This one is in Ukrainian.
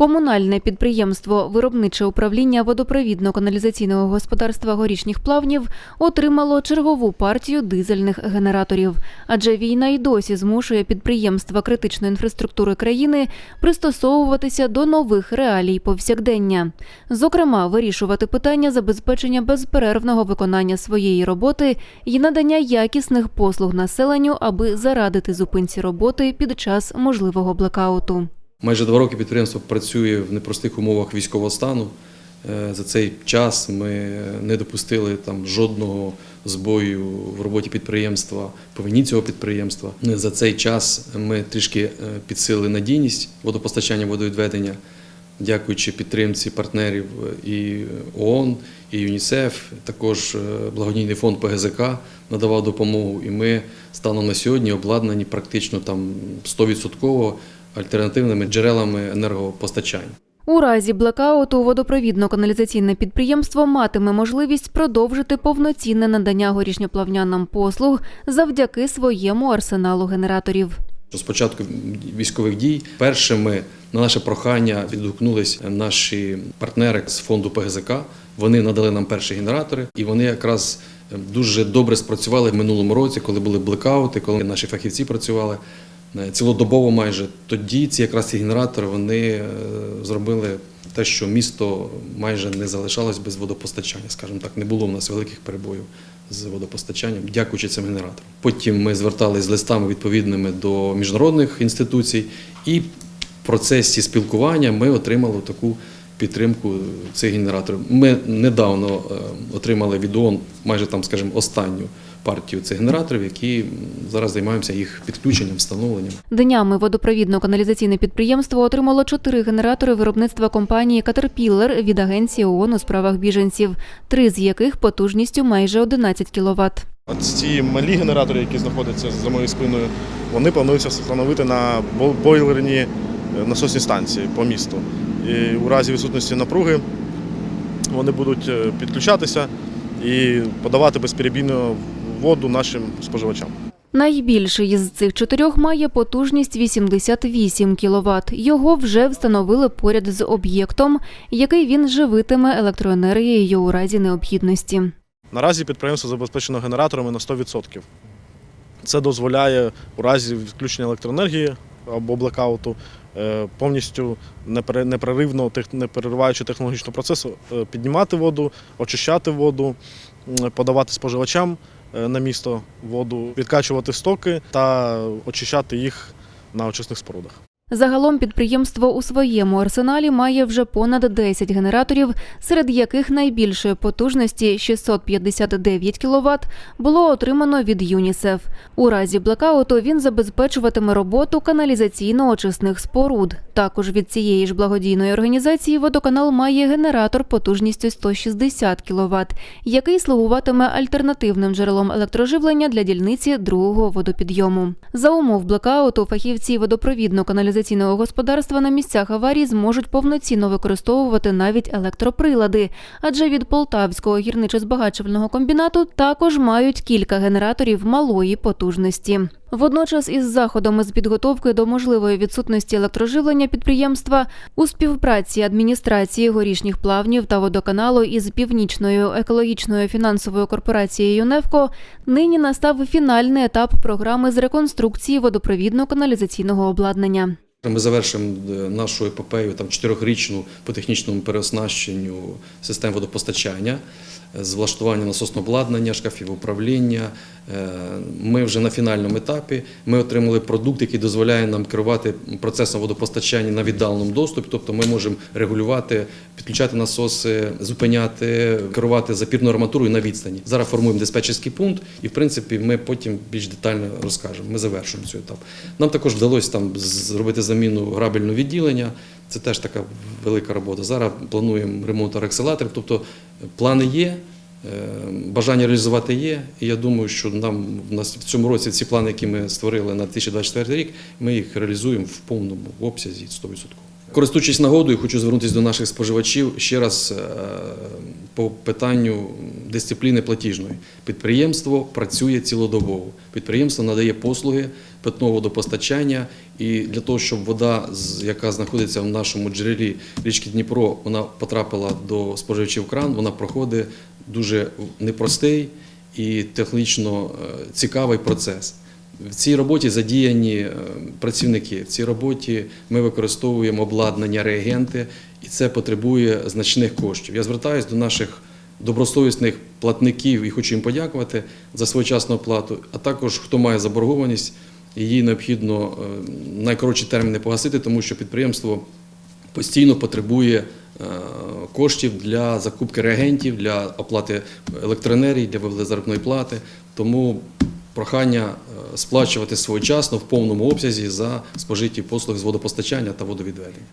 Комунальне підприємство Виробниче управління водопровідно-каналізаційного господарства горішніх плавнів отримало чергову партію дизельних генераторів. Адже війна й досі змушує підприємства критичної інфраструктури країни пристосовуватися до нових реалій повсякдення. Зокрема, вирішувати питання забезпечення безперервного виконання своєї роботи і надання якісних послуг населенню, аби зарадити зупинці роботи під час можливого блекауту. Майже два роки підприємство працює в непростих умовах військового стану. Е, За цей час ми не допустили там жодного збою в роботі підприємства, по вині цього підприємства. За цей час ми трішки е, підсилили надійність водопостачання водовідведення, дякуючи підтримці партнерів і ООН, і ЮНІСЕФ. Також е, благодійний фонд ПГЗК надавав допомогу. І ми станом на сьогодні обладнані практично там 100% альтернативними джерелами енергопостачання. У разі блекауту водопровідно-каналізаційне підприємство матиме можливість продовжити повноцінне надання горішньоплавнянам послуг завдяки своєму арсеналу генераторів. З початку військових дій першими на наше прохання відгукнулись наші партнери з фонду ПГЗК. Вони надали нам перші генератори, і вони якраз дуже добре спрацювали в минулому році, коли були блекаути, коли наші фахівці працювали е, цілодобово майже. Тоді ці якраз ці генератори вони е, зробили те, що місто майже не залишалось без водопостачання. Скажімо так, не було в нас великих перебоїв з водопостачанням, дякуючи цим генераторам. Потім ми звертались з листами відповідними до міжнародних інституцій, і в процесі спілкування ми отримали таку підтримку цих генераторів. Ми недавно е, отримали від ООН майже там, скажімо, останню партію цих генераторів, які зараз займаємося їх підключенням, встановленням. Днями водопровідно-каналізаційне підприємство отримало чотири генератори виробництва компанії Caterpillar від агенції ООН у справах біженців, три з яких потужністю майже 11 кВт. От ці малі генератори, які знаходяться за моєю спиною, вони плануються встановити на бо- бойлерні насосні станції по місту. І у разі відсутності напруги вони будуть е, підключатися і подавати безперебійну воду нашим споживачам. Найбільший із цих чотирьох має потужність 88 кВт. Його вже встановили поряд з об'єктом, який він живитиме електроенергією у разі необхідності. Наразі підприємство забезпечено генераторами на 100%. Це дозволяє у разі відключення електроенергії або блекауту повністю непере- непреривно, не перериваючи технологічний процесу, е, піднімати воду, очищати воду, подавати споживачам е, на місто воду, відкачувати стоки та очищати їх на очисних спорудах. Загалом підприємство у своєму арсеналі має вже понад 10 генераторів, серед яких найбільшої потужності 659 кВт було отримано від ЮНІСЕФ. У разі блекауту він забезпечуватиме роботу каналізаційно-очисних споруд. Також від цієї ж благодійної організації водоканал має генератор потужністю 160 кВт, який слугуватиме альтернативним джерелом електроживлення для дільниці другого водопідйому. За умов блекауту фахівці водопровідно-каналізаційного господарства на місцях аварій зможуть повноцінно використовувати навіть електроприлади, адже від Полтавського гірничо-збагачувального комбінату також мають кілька генераторів малої потужності. Водночас із заходами з підготовки до можливої відсутності електроживлення підприємства у співпраці адміністрації горішніх плавнів та водоканалу із північною екологічною фінансовою корпорацією ЮНЕФКО нині настав фінальний етап програми з реконструкції водопровідно-каналізаційного обладнання. Ми завершимо е, нашу епопею там чотирьохрічну по технічному переоснащенню систем водопостачання, е, з влаштування насосного обладнання, шкафів управління. Е, Ми вже на фінальному етапі. Ми отримали продукт, який дозволяє нам керувати процесом водопостачання на віддаленому доступі. Тобто ми можемо регулювати, підключати насоси, зупиняти, керувати запірною арматурою на відстані. Зараз формуємо диспетчерський пункт, і в принципі ми потім більш детально розкажемо. Ми завершуємо цей етап. Нам також вдалося там зробити заміну грабельного відділення. Це теж така велика робота. Зараз плануємо ремонт арекселаторів, Тобто плани є, е, бажання реалізувати є. І я думаю, що нам в нас в цьому році ці плани, які ми створили на 2024 рік, ми їх реалізуємо в повному обсязі 100%. Користуючись нагодою, хочу звернутися до наших споживачів ще раз е, по питанню дисципліни платіжної. Підприємство працює цілодобово. Підприємство надає послуги питного водопостачання, і для того, щоб вода, яка знаходиться в нашому джерелі річки Дніпро, вона потрапила до споживачів кран, вона проходить дуже непростий і технічно е, цікавий процес. В цій роботі задіяні е, працівники. В цій роботі ми використовуємо обладнання, реагенти, і це потребує значних коштів. Я звертаюся до наших добросовісних платників і хочу їм подякувати за своєчасну оплату, а також хто має заборгованість, її необхідно е, найкоротші терміни погасити, тому що підприємство постійно потребує е, коштів для закупки реагентів, для оплати електроенергії, для виплати заробітної плати. Тому прохання сплачувати своєчасно в повному обсязі за спожиті послуги з водопостачання та водовідведення.